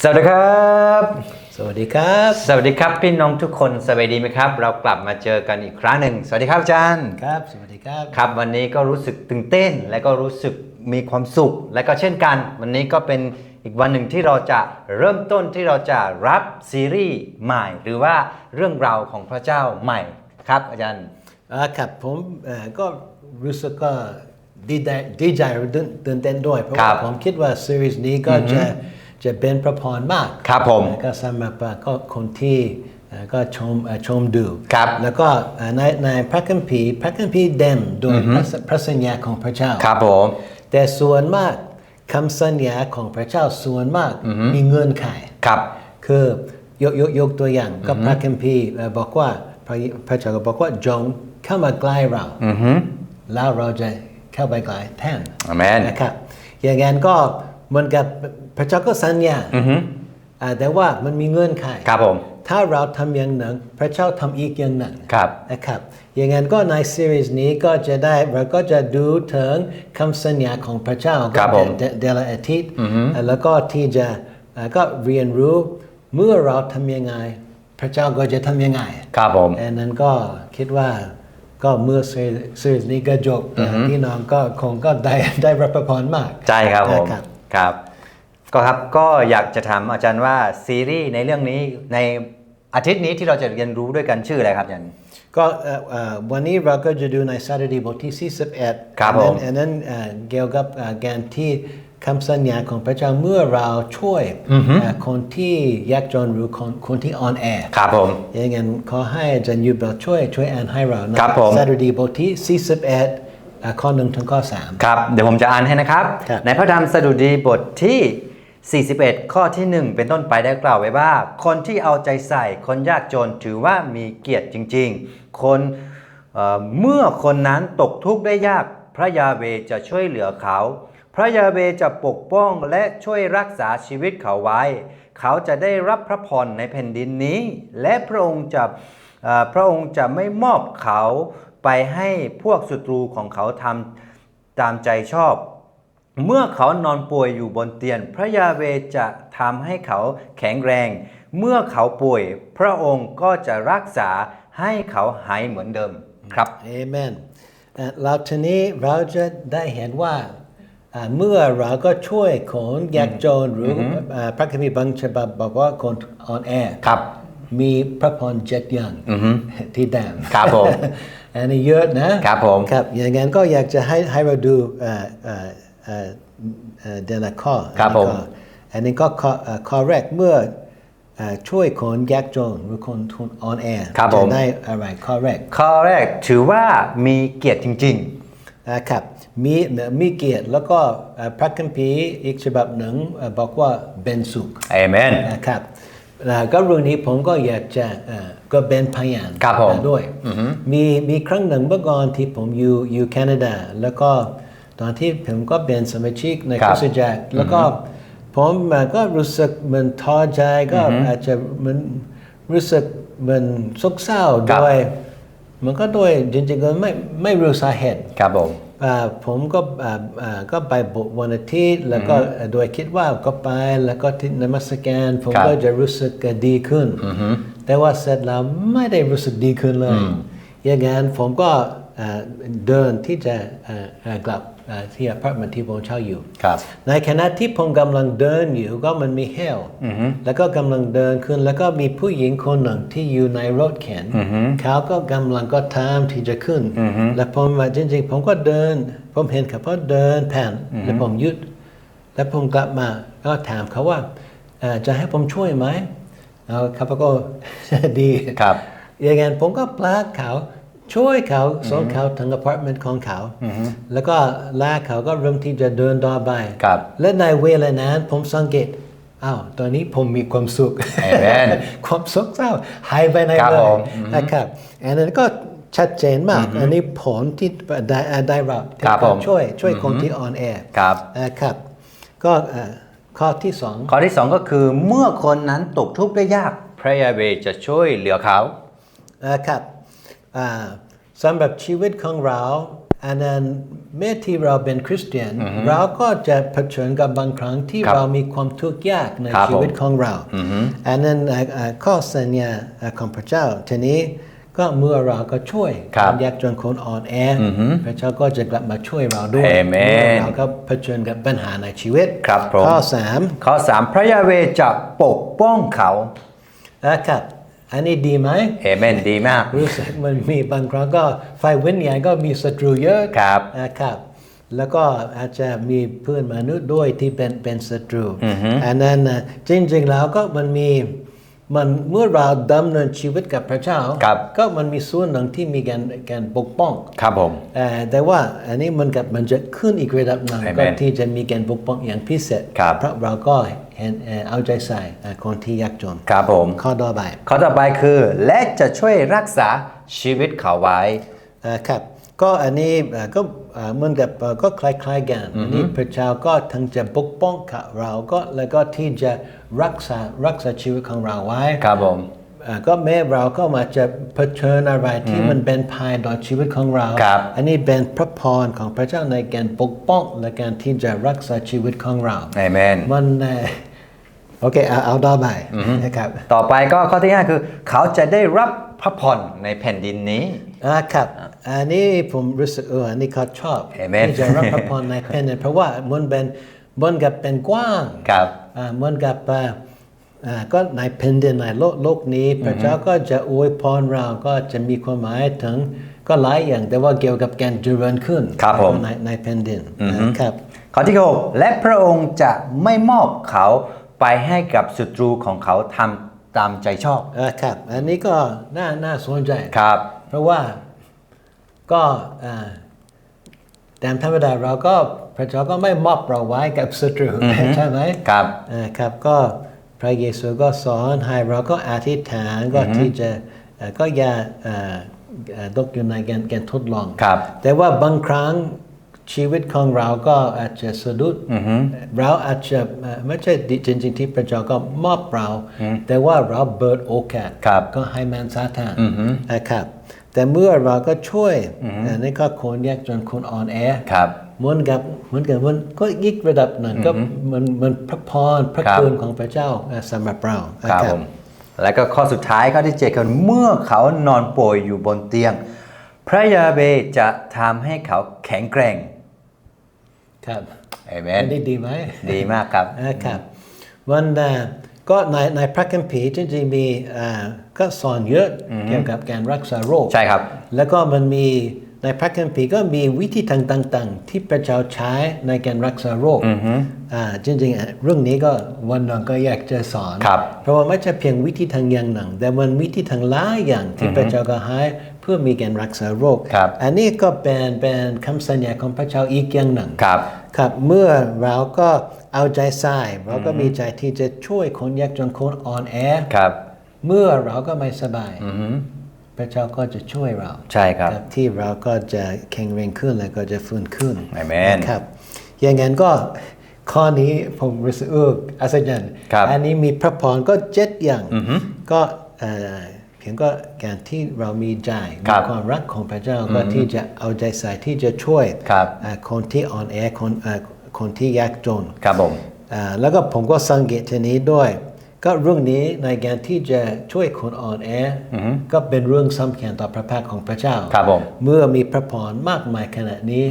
สวัสดีครับ สวัสดีครับ สวัสดีครับพี่น้องทุกคนสบายดีไหมครับ เรากลับมาเจอกันอีกครั้งหนึ่ง สวัสดีครับอาจารย์ครับ สวัสดีครับ ครับ วันนี้ก็รู้สึกตื่นเต้น และก็รู้สึกมีความสุข และก็เช่นกัน วันนี้ก็เป็นอีกวันหนึ่งที่เราจะเริ่มต้นที่เราจะรับซีรีส์ใหม่ หรือว่าเรื่องราวของพระเจ้าใหม่ครับ อาจารย์อ่าครับผมเอ่อก็รู้สึกก็ดีใจดีใจตื่นตื่นเต้นด้วย เพราะครัว่าบผมคิดว่าซีรีส์นี้ก็จะ จะเป็นพระพรมากครับผมแล้วก็สำหรับอ่าก็คนที่เอ่อก็ชมเอ่อชมดูครับแล้วก็เอ่อในในพระคัมภีร์พระคัมภีร์เด่นโดยพระพระสัญญาของพระเจ้าครับผมแต่ส่วนมากคำสัญญาของพระเจ้าส่วนมากมีเงื่อนไขครับ คือยกยกยกตัวอย่างก็พระคัมภีร์เอ่อบอกว่าพระพระเจ้าก็บอกว่าจงเข้ามาใกล้เราอือฮึแล้วเราจะเข้าไปใกล้แทนอาเมนนะครับอย่างนั้นก็ เหมือนกับพระเจ้าก็สัญญาอือฮึอ่าแต่ว่ามันมีเงื่อนไขครับผม ถ้าเราทำอย่างหนึ่งพระเจ้าทำอีกอย่างหนึ่งครับ นะครับ อย่างนั้นก็ในซีรีส์นี้ก็จะได้เราก็จะดูถึงคำสัญญาของพระเจ้าครับผมเดเดลอาทิตย์แล้วก็ที่จะเอ่อก็เรียนรู้เมื่อเราทำยังไง พระเจ้าก็จะทำยังไงครับผมอันนั้นก็คิดว่าก็เมื่อซีซีรีส์นี้ก็จบพี่น้องก็คงก็ได้ได้รับประพรมากใช่ครับผมนะ ครับครับ ก็ครับก็อยากจะถามอาจารย์ว่าซีรีส์ในเรื่องนี้ในอาทิตย์นี้ที่เราจะเรียนรู้ด้วยกันชื่ออะไรครับอาจารย์ ก็เอ่อเอ่อวันนี้เราก็จะดูใน Saturday บทที่ 41ครับอันนั้นผม อันนั้นเอ่อเกี่ยวกับเอ่อการที่คำสัญญาของพระเจ้าเมื่อเราช่วยเอ่อคนที่ยากจนหรือคนคนที่อ่อนแอครับผม อย่างนั้นขอให้อาจารย์ยูเบลช่วยช่วยอ่านให้เรานะครับผม Saturday บทที่ 41 เอ่อข้อ1ถึงข้อ 3 ครับ เดี๋ยวผมจะอ่านให้นะครับ ครับ ในพระธรรมสดุดีบทที่ 41 ข้อที่ 1 เป็นต้นไปได้กล่าวไว้ว่า คนที่เอาใจใส่คนยากจนถือว่ามีเกียรติจริง ๆ คนเอ่อเมื่อคนนั้นตกทุกข์ได้ยาก พระยาเวจะช่วยเหลือเขา พระยาเวจะปกป้องและช่วยรักษาชีวิตเขาไว้ เขาจะได้รับพระพรในแผ่นดินนี้ และพระองค์จะเอ่อพระองค์จะไม่มอบเขา ไปให้พวกศัตรูของเขาทำตามใจชอบ เมื่อเขานอนป่วยอยู่บนเตียงพระยาเวจะทำให้เขาแข็งแรง เมื่อเขาป่วย พระองค์ก็จะรักษาให้เขาหายเหมือนเดิมครับเอเมนเอ่อแล้วทีนี้เราจะได้เห็นว่าอ่าเมื่อเราก็ช่วยคนยากจนหรืออ่าพระคัมภีร์บางฉบับบอกว่าคนอ่อนแอครับ มีพระพรเจ็ดอย่างที่แดมครับผมอันนี้เยอะนะครับผมครับอย่างนั้นก็อยากจะให้ให้เราดูอ่าอ่าอ่าอ่าเดยวละข้อครับผมอันนี้ก็ข้ออ่าข้อแรกเมื่ออ่าช่วยคนยากจนหรือคนทุนอ่อนแอครับผมจะได้อะไรข้อแรก ข้อแรกถือว่ามีเกียรติจริงนะครับมีมีเกียรติแล้วก็เอ่อพระคัมภีร์อีกฉบับหนึ่งเอ่อบอกว่าเป็นสุขๆเอเมนนะครับแล้ว ก็เรื่องนี้ผมก็อยากจะเอ่อก็เป็นพยานครับผมด้วย มีมีครั้งหนึ่งเมื่อก่อนที่ผมอยู่อยู่แคนาดา แล้วก็ตอนที่ผมก็เป็นสมาชิกในครัคบริสตจักรแล้วก็ผมเอ่อก็รู้สึกเหมันท้อใจก็อาจจะเหมันรู้สึกเหมันโศกเศร้าครับด้วย มันก็ด้วยจริงๆก็ไม่ไม่รู้สาเหตุครับผมอ่า ผมก็อ่าอ่าก็ไปโบสถ์วันอาทิตย์แล้วก็โดยคิดว่าก็ไปแล้วก็ที่นมัสการผมครับก็จะรู้สึกดีขึ้น แต่ว่าเสร็จแล้วไม่ได้รู้สึกดีขึ้นเลยอย่างนั้นผมก็อ่าเดินที่จะอ่าอ่ากลับอ่า ที่อพาร์ตเมนต์ที่ผมเช่าอยู่ครับในขณะที่ผมกำลังเดินอยู่ก็มันมีเฮลแล้วก็กำลังเดินขึ้น แล้วก็มีผู้หญิงคนหนึ่งที่อยู่ในรถเข็นเขาก็กำลังก็ตามที่จะขึ้น แล้วผมว่าจริงๆ ผมก็เดิน ผมเห็นเขาก็เดินผ่านแล้วผมหยุด แล้วผมกลับมาก็ถามเขาว่าเอ่อจะให้ผมช่วยไหมเอาเขาก็ดีครับอย่างนั้นผมก็ปลากเขา ช่วยเขาส่งเขาถึงอพาร์ตเมนต์ของเขา แล้วก็ลากเขาก็เริ่มที่จะเดินต่อไปครับและในเวลานั้นผมสังเกตอ้าวตอนนี้ผมมีความสุข Amen ความสุขเศร้าหายไปไหนครับเลผยมนะครับอันนั้นก็ชัดเจนมาก อันนี้ผลที่ได้ได้รับครับผมช่วยช่วยคนที่อ่อนแอครับนะครับก็เอ่อข้อที่สองข้อที่2ก็คือเมื่อคนนั้นตกทุกข์ได้ยากพระยาเวจะช่วยเหลือเขานะครับอ่า สำหรับชีวิตของเราอันนั้นเมื่อที่เราเป็นคริสเตียน เราก็จะเผชิญกับบางครั้งที่ครับเรามีความทุกข์ยากในครับชีวิตผมของเราอันนั้นเอ่อเอ่อข้อสัญญาเอ่อของพระเจ้าทีนี้ก็เมื่อเราก็ช่วยครับนยากจนคนอ่อนแออพระเจ้าก็จะกลับมาช่วยเราด้วยเอเมนเมื่อเราก็เผชิญกับปัญหาในชีวิตครับผมข้อสามข้อ 3 พระยาเวจะปกป้องเขาอะครับ อันนี้ดีไหมเอเมนดีมาก รู้สึกมันมีบางครั้งก็ไฟวิญญาณก็มีศัตรูเยอะครับนะครับแล้วก็อาจจะมีเพื่อนมนุษย์ด้วยที่เป็นเป็นศัตรูอันนั้นนะจริง ๆ แล้วก็มันมีมันเมื่อเราดำเนินชีวิตกับพระเจ้าครับก็มันมีส่วนหนึ่งที่มีการการปกป้อง ครับผมเอ่อแต่ว่าอันนี้มันกับมันจะขึ้นอีกระดับหนึ่ง Amen ก็ที่จะมีการปกป้องอย่างพิเศษครับเพราะเราก็ เห็นเอ่อเอาใจใส่เอ่อคนที่ยากจนครับผมข้อต่อไปข้อต่อไปคือ และจะช่วยรักษาชีวิตเขาไว้เอ่อครับก็อันนี้เอ่อก็เอ่อเหมือนกับเอ่อก็คล้ายๆกันอันนี้พระเจ้าก็ทั้งจะปกป้องกับเราก็แล้วก็ที่จะรักษารักษาชีวิตของเราไว้ครับผมเอ่อ ก็แม้เราก็มาจะเผชิญอะไรที่มันเป็นภายต่อชีวิตของเราครับอันนี้เป็นพระพรของพระเจ้าในการปกป้องและการที่จะรักษาชีวิตของเราเอเมนมันเอ่อโอเคเอาเอาต่อไปนะครับต่อไปก็ข้อที่ 5 คือ เขาจะได้รับพระพรในแผ่นดินนี้อ่าครับ อันนี้ผมรู้สึกเอออันนี้เขาชอบ Amen ที่จะรับพระพรในแผ่นดินเพราะว่ามันเป็นมันกับเป็นกว้างครับอ่ามันกับอ่าอ่า ก็ในแผ่นดินในโลกโลกนี้พระเจ้าก็จะอวยพรเราก็จะมีความหมายถึงก็หลายอย่างแต่ว่าเกี่ยวกับการเจริญขึ้นครับผมในในแผ่นดินนะครับข้อที่6และพระองค์จะไม่มอบเขาไปให้กับศัตรูของเขาทำตามใจชอบอ่าครับ อันนี้ก็น่าน่าสนใจครับ เพราะว่าก็อ่าตามธรรมดาเราก็พระเจ้าก็ไม่มอบเราไว้กับศัตรูใช่ไหมครับอ่าครับก็ พระเยซูก็สอนให้เราก็อธิษฐานก็ที่จะเอ่อก็อย่าเอ่อเอ่อตกอยู่ในการการทดลองครับแต่ว่าบางครั้งชีวิตของเราก็อาจจะสะดุดเราอาจจะเอ่อไม่ใช่จริงๆที่พระเจ้าก็มอบเรา แต่ว่าเราเบิดโอกาสครับก็ให้มันซาทานนะครับแต่เมื่อเราก็ช่วยอันนี้ก็คนยากจนคนอ่อนแอครับ เหมือนกับเหมือนกับมันก็อีกระดับหนึ่งก็มันมันพระพรพระครับคุณของพระเจ้าเอ่อสำหรับเราครับนะผมแล้วก็ข้อสุดท้ายข้อที่เจ็ดคือเมื่อเขานอนป่วยอยู่บนเตียง พระยาเวจะทำให้เขาแข็งแกร่ง ครับเอเมอันนนี้ดีไหมดีมากครับนะครับวันน่ะก็ในในพระคัมภีร์จริงๆมีอ่าก็สอนเยอะเกี่ยวกับการรักษาโรคใช่ครับ แล้วก็มันมี ในพระคัมภีร์ก็มีวิธีทางต่างๆ ที่พระเจ้าใช้ในการรักษาโรคอ่าจริงๆอะเรื่องนี้ก็วันหนึ่งก็อยากจะสอนครับเพราะว่าไม่ใช่เพียงวิธีทางอย่างหนึ่งแต่มันวิธีทางหลายอย่างที่พระเจ้าก็ให้เพื่อมีการรักษาโรคครับอันนี้ก็เป็นเป็นคำสัญญาของพระเจ้าอีกอย่างหนึ่งครับครับเมื่อเราก็เอาใจใส่เราก็มีใจที่จะช่วยคนยากจนคนอ่อนแอครับเมื่อเราก็ไม่สบาย พระเจ้าก็จะช่วยเราใช่ครับที่เราก็จะแข็งแรงขึ้นและก็จะฟื้นขึ้นอาเมนนะครับ อย่างนั้นก็ข้อนี้ผมรู้สึกเอออัศจรรย์ครับอันนี้มีพระพรก็เจ็ดอย่างก็เอ่อเพียงก็การที่เรามีใจครัมีบความรักของพระเจ้าก็ที่จะเอาใจใส่ที่จะช่วยครับอ่าคนที่อ่อนแอคนอ่าคนที่ยากจนครับผมอ่าแล้วก็ผมก็สังเกตทีนี้ด้วย ก็เรื่องนี้ในการที่จะช่วยคนอ่อนแออก็เป็นเรื่องสำคัญต่อพระพักของพระเจ้าครับผมเมื่อมีพระพรมากมายขนาดนี้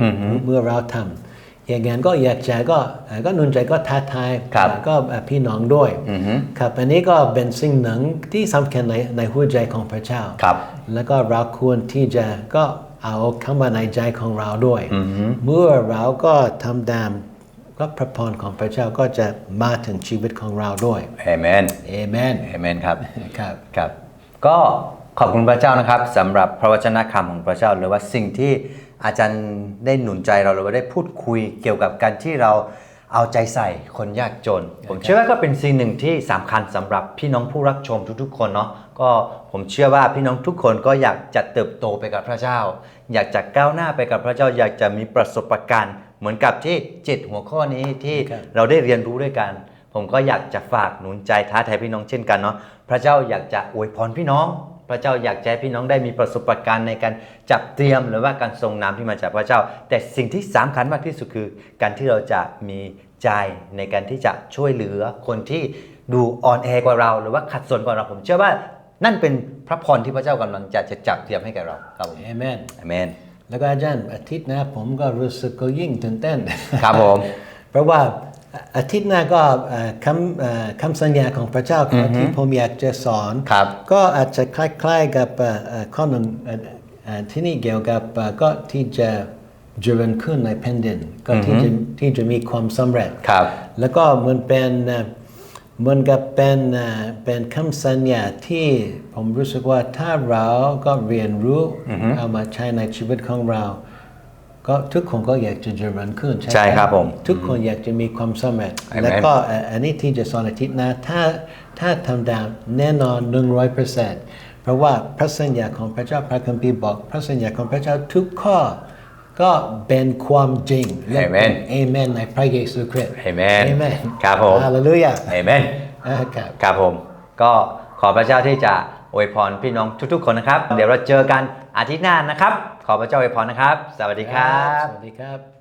เมื่อเราทำอย่างนั้นก็อยากจะก็เอ่อก็หนุนใจก็ท้าทายครับเอ่อก็เอ่อพี่น้องด้วยครับอันนี้ก็เป็นสิ่งหนึ่งที่สำคัญในในหัวใจของพระเจ้าครับแล้วก็เราควรที่จะก็เอาเข้ามาในใจของเราด้วย เมื่อเราก็ทำตาม ก็พระพรของพระเจ้าก็จะมาถึงชีวิตของเราด้วยเอเมนเอเมนเอเมนครับครับครับ ก็ขอบคุณพระเจ้านะครับสำหรับพระวจนะคำของพระเจ้าหรือว่าสิ่งที่อาจารย์ได้หนุนใจเราหรือว่าได้พูดคุยเกี่ยวกับการที่เราเอาใจใส่คนยากจน ผมเชื่อว่าก็เป็นสิ่งหนึ่งที่สำคัญสำหรับพี่น้องผู้รักชมทุกๆ คนเนาะก็ผมเชื่อว่าพี่น้องทุกคนก็อยากจะเติบโตไปกับพระเจ้า อยากจะก้าวหน้าไปกับพระเจ้า อยากจะมีประสบการณ์ เหมือนกับที่เจ็ดหัวข้อนี้ที่ครับเราได้เรียนรู้ด้วยกัน ผมก็อยากจะฝากหนุนใจท้าทายพี่น้องเช่นกันเนาะพระเจ้าอยากจะอวยพรพี่น้อง พระเจ้าอยากจะให้พี่น้องได้มีประสบการณ์ในการจับเตรียมหรือว่าการทรงนำที่มาจากพระเจ้า แต่สิ่งที่สำคัญมากที่สุดคือ การที่เราจะมีใจในการที่จะช่วยเหลือคนที่ดูอ่อนแอกว่าเรา หรือว่าขัดสนกว่าเราผมเชื่อว่านั่นเป็นพระพรที่พระเจ้ากำลังจะจะจับเตรียมให้แก่เราครับผมเอเมนอาเมน แล้วก็อาจารย์อาทิตย์หน้าผมก็รู้สึกก็ยิ่งตื่นเต้นครับผม เพราะว่าอาทิตย์หน้าก็เอ่อคำเอ่อคำสัญญาของพระเจ้าที่ผมอยากจะสอนครับก็อาจจะคล้ายๆกับเอ่อเอ่อข้อหนึ่งเอ่อเอ่อที่นี่เกี่ยวกับเอ่อก็ที่จะเจริญขึ้นในแผ่นดินก็ที่จะที่จะมีความสำเร็จครับแล้วก็มันเป็น เอ่อเหมันกับเป็นเอ่อเป็นคำสัญญาที่ผมรู้สึกว่าถ้าเราก็เรียนรู้เอามาใช้ในชีวิตของเรา ก็ทุกคนก็อยากจะเจริญขึ้น ใช่ครับผมทุกคนอยากจะมีความสำเร็จ Amen แล้วก็เอ่ออันนี้ที่จะสอนอาทิตย์หนะถ้าถ้าทำตามแน่นอน 100%เพราะว่าพระสัญญาของพระเจ้าพระคัมภีร์บอก พระสัญญาของพระเจ้าทุกข้อ ก็เป็นความจริงและ Amen เอเมนในพระเยซูคริสต์ Amen เอเมนครับผมฮาเลลูยาเอเมนอ่าครับครับผมก็ขอพระเจ้าที่จะอวยพรพี่น้องทุกๆ คนนะครับ เดี๋ยวเราเจอกันอาทิตย์หน้านะครับ ขอพระเจ้าอวยพรนะครับ สวัสดีครับ สวัสดีครับ